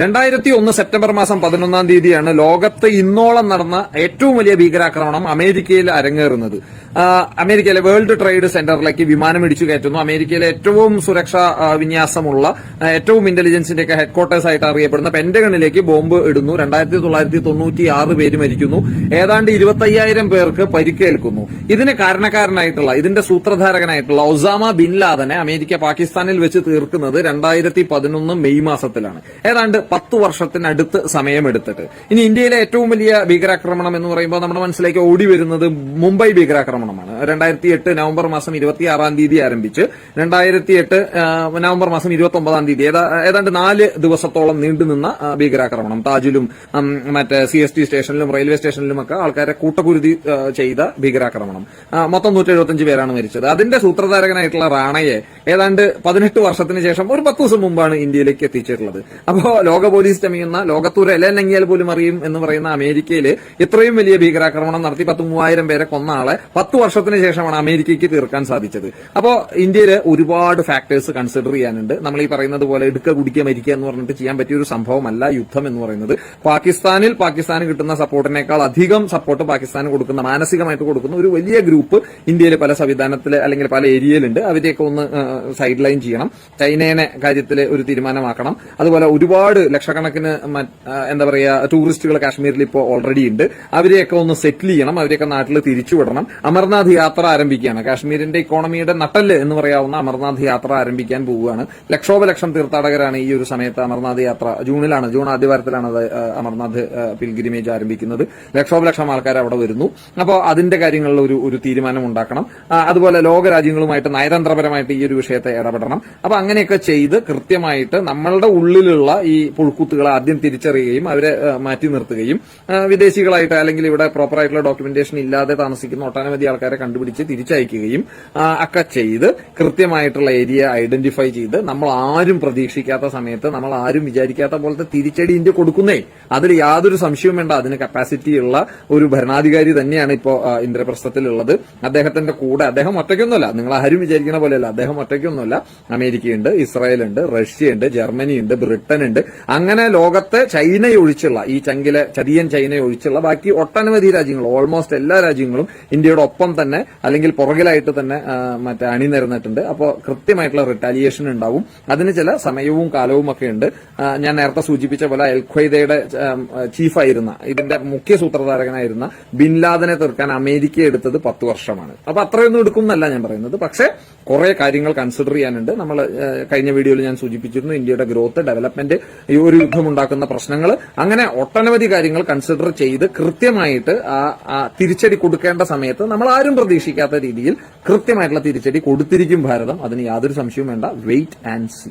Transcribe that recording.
രണ്ടായിരത്തി ഒന്ന് സെപ്റ്റംബർ മാസം പതിനൊന്നാം തീയതിയാണ് ലോകത്ത് ഇന്നോളം നടന്ന ഏറ്റവും വലിയ ഭീകരാക്രമണം അമേരിക്കയിൽ അരങ്ങേറുന്നത്. അമേരിക്കയിലെ വേൾഡ് ട്രേഡ് സെന്ററിലേക്ക് വിമാനം ഇടിച്ചു കയറ്റുന്നു. അമേരിക്കയിലെ ഏറ്റവും സുരക്ഷാ വിന്യാസമുള്ള ഏറ്റവും ഇന്റലിജൻസിന്റെ ഒക്കെ ഹെഡ്ക്വാർട്ടേഴ്സ് ആയിട്ട് അറിയപ്പെടുന്ന പെന്റഗണിലേക്ക് ബോംബ് ഇടുന്നു. രണ്ടായിരത്തി തൊള്ളായിരത്തി തൊണ്ണൂറ്റി ആറ് പേര് മരിക്കുന്നു. ഏതാണ്ട് ഇരുപത്തയ്യായിരം പേർക്ക് പരിക്കേൽക്കുന്നു. ഇതിന് കാരണക്കാരനായിട്ടുള്ള ഇതിന്റെ സൂത്രധാരകനായിട്ടുള്ള ഒസാമ ബിൻ ലാദനെ അമേരിക്ക പാകിസ്ഥാനിൽ വെച്ച് തീർക്കുന്നത് രണ്ടായിരത്തി പതിനൊന്ന് മെയ് മാസത്തിലാണ്. ഏതാണ്ട് പത്ത് വർഷത്തിനടുത്ത് സമയമെടുത്തിട്ട്. ഇനി ഇന്ത്യയിലെ ഏറ്റവും വലിയ ഭീകരാക്രമണം എന്ന് പറയുമ്പോൾ നമ്മുടെ മനസ്സിലേക്ക് ഓടി വരുന്നത് മുംബൈ ഭീകരാക്രമണമാണ് രണ്ടായിരത്തി എട്ട് നവംബർ മാസം ഇരുപത്തി ആറാം തീയതി ആരംഭിച്ച് രണ്ടായിരത്തി എട്ട് നവംബർ മാസം ഇരുപത്തി ഒമ്പതാം തീയതി ഏതാ- ഏതാണ്ട് നാല് ദിവസത്തോളം നീണ്ടുനിന്ന ഭീകരാക്രമണം. താജിലും മറ്റേ സി എസ് ടി സ്റ്റേഷനിലും റെയിൽവേ സ്റ്റേഷനിലും ഒക്കെ ആൾക്കാരെ കൂട്ടക്കുരുതി ചെയ്ത ഭീകരാക്രമണം. മൊത്തം നൂറ്റി പേരാണ് മരിച്ചത്. അതിന്റെ സൂത്രധാരകനായിട്ടുള്ള റാണയെ ഏതാണ്ട് പതിനെട്ട് വർഷത്തിന് ശേഷം ഒരു പത്ത് ദിവസം മുമ്പാണ് ഇന്ത്യയിലേക്ക് എത്തിച്ചിട്ടുള്ളത്. അപ്പോ ലോക പോലീസ് ചമയുന്ന ലോകത്തൂർ എല്ലാം പോലും അറിയും എന്ന് പറയുന്ന അമേരിക്കയിൽ ഇത്രയും വലിയ ഭീകരാക്രമണം നടത്തി പത്ത് മൂവായിരം പേരെ കൊന്ന ആളെ പത്ത് വർഷത്തിന് ശേഷമാണ് അമേരിക്കയ്ക്ക് തീർക്കാൻ സാധിച്ചത്. അപ്പോ ഇന്ത്യയിൽ ഒരുപാട് ഫാക്ടേഴ്സ് കൺസിഡർ ചെയ്യാനുണ്ട്. നമ്മൾ ഈ പറയുന്നത് പോലെ എടുക്ക കുടിക്കുക മരിക്കുക എന്ന് പറഞ്ഞിട്ട് ചെയ്യാൻ പറ്റിയ ഒരു സംഭവമല്ല യുദ്ധം എന്ന് പറയുന്നത്. പാകിസ്ഥാനിൽ പാകിസ്ഥാന് കിട്ടുന്ന സപ്പോർട്ടിനേക്കാൾ അധികം സപ്പോർട്ട് പാകിസ്ഥാന് കൊടുക്കുന്ന മാനസികമായിട്ട് കൊടുക്കുന്ന ഒരു വലിയ ഗ്രൂപ്പ് ഇന്ത്യയിൽ പല സംവിധാനത്തിൽ അല്ലെങ്കിൽ പല ഏരിയയിലുണ്ട്. അവരെയൊക്കെ ഒന്ന് സൈഡ് ലൈൻ ചെയ്യണം. ചൈനയെ കാര്യത്തിൽ ഒരു തീരുമാനമാക്കണം. അതുപോലെ ഒരുപാട് ലക്ഷക്കണക്കിന് എന്താ പറയുക ടൂറിസ്റ്റുകൾ കാശ്മീരിൽ ഇപ്പോൾ ഓൾറെഡി ഉണ്ട്. അവരെയൊക്കെ ഒന്ന് സെറ്റിൽ ചെയ്യണം. അവരെയൊക്കെ നാട്ടിൽ തിരിച്ചുവിടണം. അമർനാഥ് യാത്ര ആരംഭിക്കുകയാണ്. കാശ്മീരിന്റെ ഇക്കോണമിയുടെ നട്ടൽ എന്ന് പറയാവുന്ന അമർനാഥ് യാത്ര ആരംഭിക്കാൻ പോവുകയാണ്. ലക്ഷോപലക്ഷം തീർത്ഥാടകരാണ് ഈ ഒരു സമയത്ത് അമർനാഥ് യാത്ര ജൂണിലാണ് ജൂൺ ആദ്യവാരത്തിലാണ് അത് അമർനാഥ് പിൽഗ്രിമേജ് ആരംഭിക്കുന്നത്. ലക്ഷോപലക്ഷം ആൾക്കാർ അവിടെ വരുന്നു. അപ്പോൾ അതിന്റെ കാര്യങ്ങളിൽ ഒരു ഒരു തീരുമാനം ഉണ്ടാക്കണം. അതുപോലെ ലോകരാജ്യങ്ങളുമായിട്ട് നയതന്ത്രപരമായിട്ട് ഈ ഒരു വിഷയത്തെ ഇടപെടണം. അപ്പൊ അങ്ങനെയൊക്കെ ചെയ്ത് കൃത്യമായിട്ട് നമ്മളുടെ ഉള്ളിലുള്ള ഈ പുഴുക്കുത്തുകളെ ആദ്യം തിരിച്ചറിയുകയും അവരെ മാറ്റി നിർത്തുകയും വിദേശികളായിട്ട് അല്ലെങ്കിൽ ഇവിടെ പ്രോപ്പറായിട്ടുള്ള ഡോക്യുമെന്റേഷൻ ഇല്ലാതെ താമസിക്കുന്ന ഒട്ടനവധി ആൾക്കാരെ കണ്ടുപിടിച്ച് തിരിച്ചയക്കുകയും ഒക്കെ ചെയ്ത് കൃത്യമായിട്ടുള്ള ഏരിയ ഐഡന്റിഫൈ ചെയ്ത് നമ്മൾ ആരും പ്രതീക്ഷിക്കാത്ത സമയത്ത് നമ്മൾ ആരും വിചാരിക്കാത്ത പോലത്തെ തിരിച്ചടി ഇന്ത്യ കൊടുക്കുന്നേ. അതിൽ യാതൊരു സംശയവും വേണ്ട. അതിന് കപ്പാസിറ്റി ഉള്ള ഒരു ഭരണാധികാരി തന്നെയാണ് ഇപ്പോൾ ഇന്ദ്രപ്രസ്ഥത്തിലുള്ളത്. അദ്ദേഹത്തിന്റെ കൂടെ അദ്ദേഹം ഒറ്റയ്ക്കൊന്നുമല്ല. നിങ്ങൾ ആരും വിചാരിക്കുന്ന പോലെയല്ല. അദ്ദേഹം ഒറ്റയ്ക്കൊന്നുമല്ല. അമേരിക്കയുണ്ട് ഇസ്രായേലുണ്ട് റഷ്യയുണ്ട് ജർമ്മനിയുണ്ട് ബ്രിട്ടൻ ഉണ്ട് അങ്ങനെ ലോകത്തെ ചൈനയെ ഒഴിച്ചുള്ള ഈ ചങ്കിലെ ചതിയൻ ചൈനയെ ഒഴിച്ചുള്ള ബാക്കി ഒട്ടനവധി രാജ്യങ്ങൾ ഓൾമോസ്റ്റ് എല്ലാ രാജ്യങ്ങളും ഇന്ത്യയുടെ ഒപ്പം തന്നെ അല്ലെങ്കിൽ പുറകിലായിട്ട് തന്നെ മറ്റേ അണിനിരന്നിട്ടുണ്ട് അപ്പോൾ കൃത്യമായിട്ടുള്ള റിട്ടാലിയേഷൻ ഉണ്ടാവും. അതിന് ചില സമയവും കാലവും ഒക്കെ ഉണ്ട്. ഞാൻ നേരത്തെ സൂചിപ്പിച്ച പോലെ അൽ ഖ്വയ്ദയുടെ ചീഫായിരുന്ന ഇതിന്റെ മുഖ്യ സൂത്രധാരകനായിരുന്ന ബിൻ ലാദനെ തീർക്കാൻ അമേരിക്ക എടുത്തത് പത്ത് വർഷമാണ്. അപ്പൊ അത്രയൊന്നും എടുക്കും എന്നല്ല ഞാൻ പറയുന്നത്. പക്ഷേ കുറെ കാര്യങ്ങൾ കൺസിഡർ ചെയ്യാനുണ്ട്. നമ്മൾ കഴിഞ്ഞ വീഡിയോയിൽ ഞാൻ സൂചിപ്പിച്ചിരുന്നു ഇന്ത്യയുടെ ഗ്രോത്ത് ഡെവലപ്മെന്റ് ഈ ഒരു യുദ്ധമുണ്ടാക്കുന്ന പ്രശ്നങ്ങൾ. അങ്ങനെ ഒട്ടനവധി കാര്യങ്ങൾ കൺസിഡർ ചെയ്ത് കൃത്യമായിട്ട് ആ തിരിച്ചടി കൊടുക്കേണ്ട സമയത്ത് നമ്മൾ ആരും പ്രതീക്ഷിക്കാത്ത രീതിയിൽ കൃത്യമായിട്ടുള്ള തിരിച്ചടി കൊടുത്തിരിക്കും ഭാരതം. അതിന് യാതൊരു സംശയവും വേണ്ട. Wait and see